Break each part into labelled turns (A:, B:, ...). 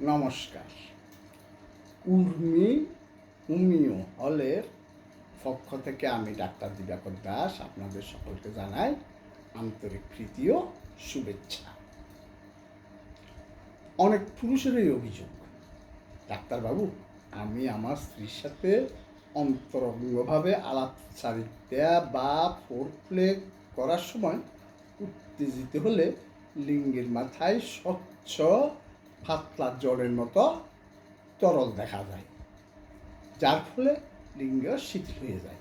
A: নমস্কার। উর্মি, উমিও হলের পক্ষ থেকে আমি ডাক্তার দিবাকর দাস আপনাদের সকলকে জানাই আন্তরিক প্রীতি শুভেচ্ছা। অনেক পুরুষেরই অভিযোগ। ডাক্তারবাবু, আমি আমার স্ত্রীর সাথে অন্তরঙ্গভাবে আলাপচারিতা বা ফোর প্লে করার সময় উত্তেজিত হলে লিঙ্গের মাথায় স্বচ্ছ পাতলা জলের মতো তরল দেখা যায়, যার ফলে লিঙ্গ শিথিল হয়ে যায়।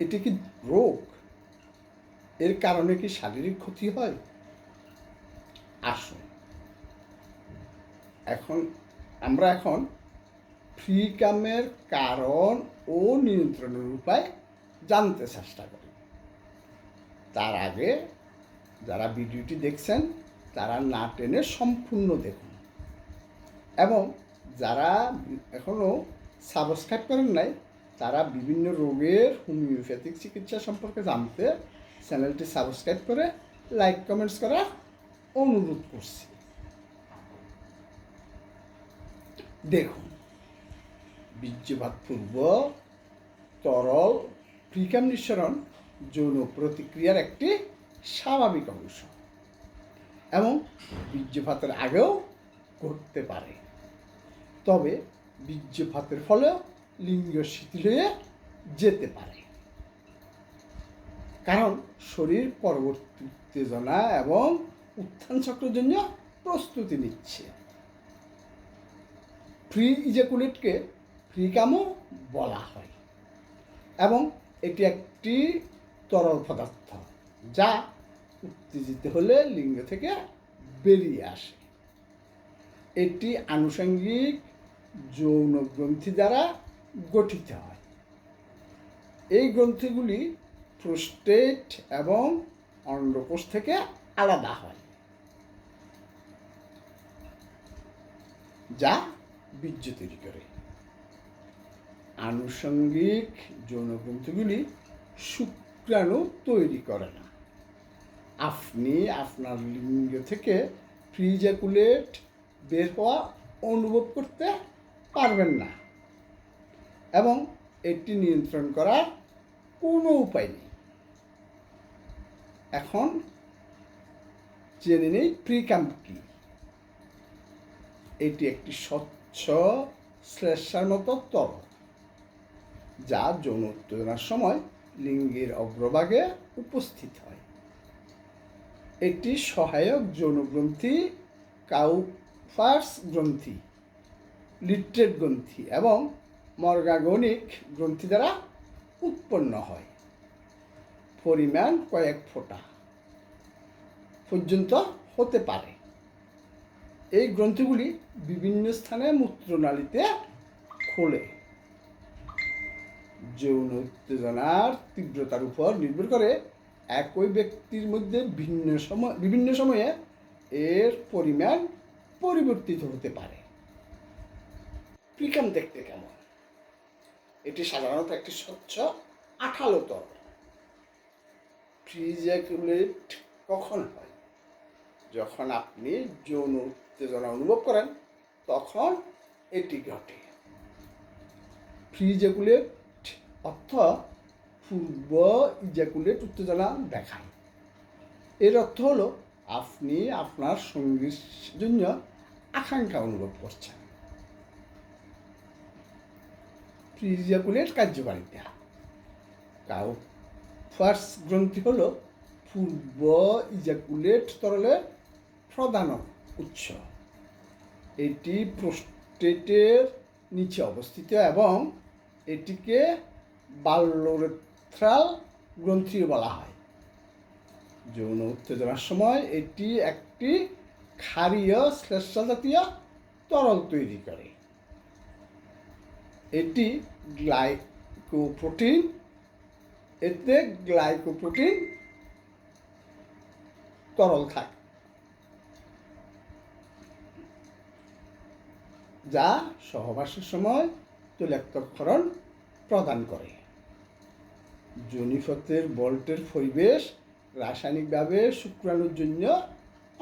A: এটি কি রোগ? এর কারণে কি শারীরিক ক্ষতি হয়? আসুন। এখন, আমরা এখন ফ্রি কামের কারণ ও নিয়ন্ত্রণের উপায় জানতে চেষ্টা করি। তার আগে যারা ভিডিওটি দেখছেন তারা না টেনে সম্পূর্ণ দেখুন। এবং যারা এখনও সাবস্ক্রাইব করেন নাই, তারা বিভিন্ন রোগের হোমিওপ্যাথিক চিকিৎসা সম্পর্কে জানতে চ্যানেলটি সাবস্ক্রাইব করে লাইক কমেন্টস করার অনুরোধ করছি। দেখুন বীর্যপাত পূর্ব তরল প্রিকাম নিঃসরণ যৌন প্রতিক্রিয়ার একটি স্বাভাবিক অংশ। এবং বীর্যপাতের আগেও ঘটতে পারে। তবে বীর্যপাতের ফলেও লিঙ্গ শিথিল হয়ে যেতে পারে। কারণ শরীর পরবর্তী উত্তেজনা এবং উত্থান চক্রের জন্য প্রস্তুতি নিচ্ছে। ফ্রি ইজাকুলেটকে ফ্রি কামও বলা হয়। এবং এটি একটি তরল পদার্থ যা উত্তেজিত হলে লিঙ্গ থেকে বেরিয়ে আসে। এটি আনুষঙ্গিক যৌন গ্রন্থি দ্বারা গঠিত হয়। এই গ্রন্থিগুলি প্রোস্টেট এবং অন্ডকোষ থেকে আলাদা হয়, যা বীর্য তৈরি করে। আনুষঙ্গিক যৌনগ্রন্থিগুলি শুক্রাণু তৈরি করে না। আপনি আপনার লিঙ্গ থেকে ফ্রিজাকুলেট বের হওয়া অনুভব করতে পারবেন না। এবং এটি নিয়ন্ত্রণ করার কোনো উপায় নেই। এখন জেনে নেই প্রিক্যাম্প কি। এটি একটি স্বচ্ছ শ্লেষার মতো তরল যা যৌন উত্তেজনার সময় লিঙ্গের অগ্রভাগে উপস্থিত হয়। এটি সহায়ক যৌনগ্রন্থি, কাউফার্স গ্রন্থি, লিট্রেট গ্রন্থি এবং মর্গাগনিক গ্রন্থি দ্বারা উৎপন্ন হয়। পরিমাণ কয়েক ফোঁটা পর্যন্ত হতে পারে। এই গ্রন্থিগুলি বিভিন্ন স্থানে মূত্রনালীতে খোলে। যৌন উত্তেজনার তীব্রতার উপর নির্ভর করে একই ব্যক্তির মধ্যে ভিন্ন সময়, বিভিন্ন সময়ে এর পরিমাণ পরিবর্তিত হতে পারে। প্রিকাম দেখতে কেমন? এটি সাধারণত একটি স্বচ্ছ আঠালো তরল। ফ্রিজাকুলেট কখন হয়? যখন আপনি যৌন উত্তেজনা অনুভব করেন, তখন এটি ঘটে। ফ্রিজাকুলেট অর্থ পূর্ব ইজাকুলেট উত্তেজনা দেখান এর অর্থ হলো, আপনি আপনার সঙ্গীর জন্য আকাঙ্ক্ষা অনুভব করছেন। প্রিজাকুলেট কার্যকারিতা। কাউ ফার্স্ট গ্রন্থি হলো, পূর্ব ইজাকুলেট তরলের প্রধান উৎস। এটি প্রোস্টেটের নিচে অবস্থিত এবং এটিকে বাল্যরেথ্রাল গ্রন্থি বলা হয়। যৌন উত্তেজনার সময় এটি একটি ক্ষারীয় শ্লেষ্মা জাতীয় তরল তৈরি করে। এটি গ্লাইকোপ্রোটিন, এতে গ্লাইকোপ্রোটিন তরল থাকে, যা সহবাসের সময় তৈলাক্তক্ষরণ প্রদান করে। জনিফতের বল্টের পরিবেশ রাসায়নিকভাবে শুক্রাণুর জন্য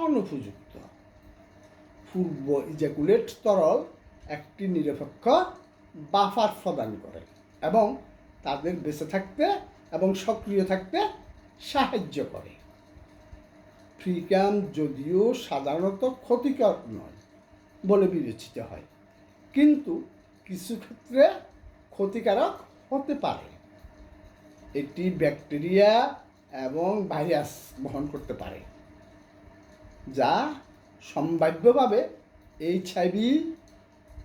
A: অনুপযুক্ত। পূর্ব ইজাকুলেট তরল একটি নিরপেক্ষ বাফার প্রদান করে এবং তাদের বেঁচে থাকতে এবং সক্রিয় থাকতে সাহায্য করে। ফ্রিকাম যদিও সাধারণত ক্ষতিকর নয় বলে বিবেচিত হয়, কিন্তু কিছু ক্ষেত্রে ক্ষতিকারক হতে পারে। এটি ব্যাকটেরিয়া এবং ভাইরাস বহন করতে পারে, যা সম্ভাব্যভাবে এইচআইভি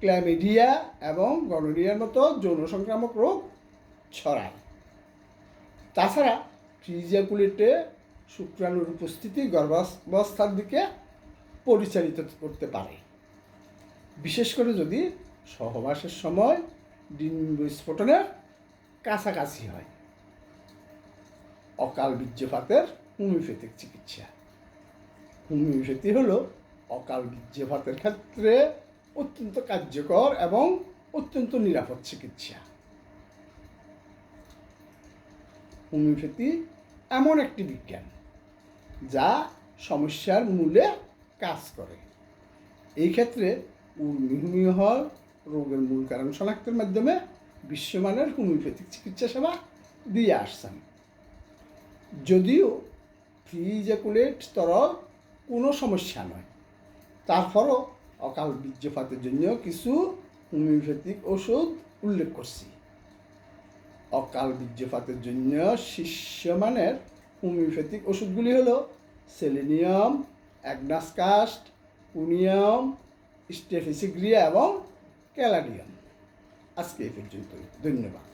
A: ক্ল্যামিডিয়া এবং গনোরিয়ার মতো যৌন সংক্রামক রোগ ছড়ায়। তাছাড়া ফ্রিজিয়াকুলেটে শুক্রাণুর উপস্থিতি গর্ভাবস্থার দিকে পরিচালিত করতে পারে। বিশেষ করে যদি সহবাসের সময় ডিম্ব বিস্ফোটনের কাছাকাছি হয়। অকাল বীর্যপাতের হোমিওপ্যাথিক চিকিৎসা। হোমিওপ্যাথি হলো অকাল বীর্যপাতের ক্ষেত্রে অত্যন্ত কার্যকর এবং অত্যন্ত নিরাপদ চিকিৎসা। হোমিওপ্যাথি এমন একটি বিজ্ঞান যা সমস্যার মূলে কাজ করে। এই ক্ষেত্রে হোমিও হল, রোগের মূল কারণ শনাক্তের মাধ্যমে বিশ্বমানের হোমিওপ্যাথিক চিকিৎসা সেবা দিয়ে আসছেন। যদিও ফ্রিজাকুলেট তরল কোনো সমস্যা নয়। তারপরও অকাল বীর্যপাতের জন্য কিছু হোমিওপ্যাথিক ওষুধ উল্লেখ করছি। অকাল বীর্যপাতের জন্য শীর্ষমানের হোমিওপ্যাথিক ওষুধগুলি হলো সেলেনিয়াম অ্যাগনাসকাস্ট পুনিয়াম, স্টেফিসিগ্রিয়া এবং ক্যালাডিয়াম। আজকে এই পর্যন্ত ধন্যবাদ।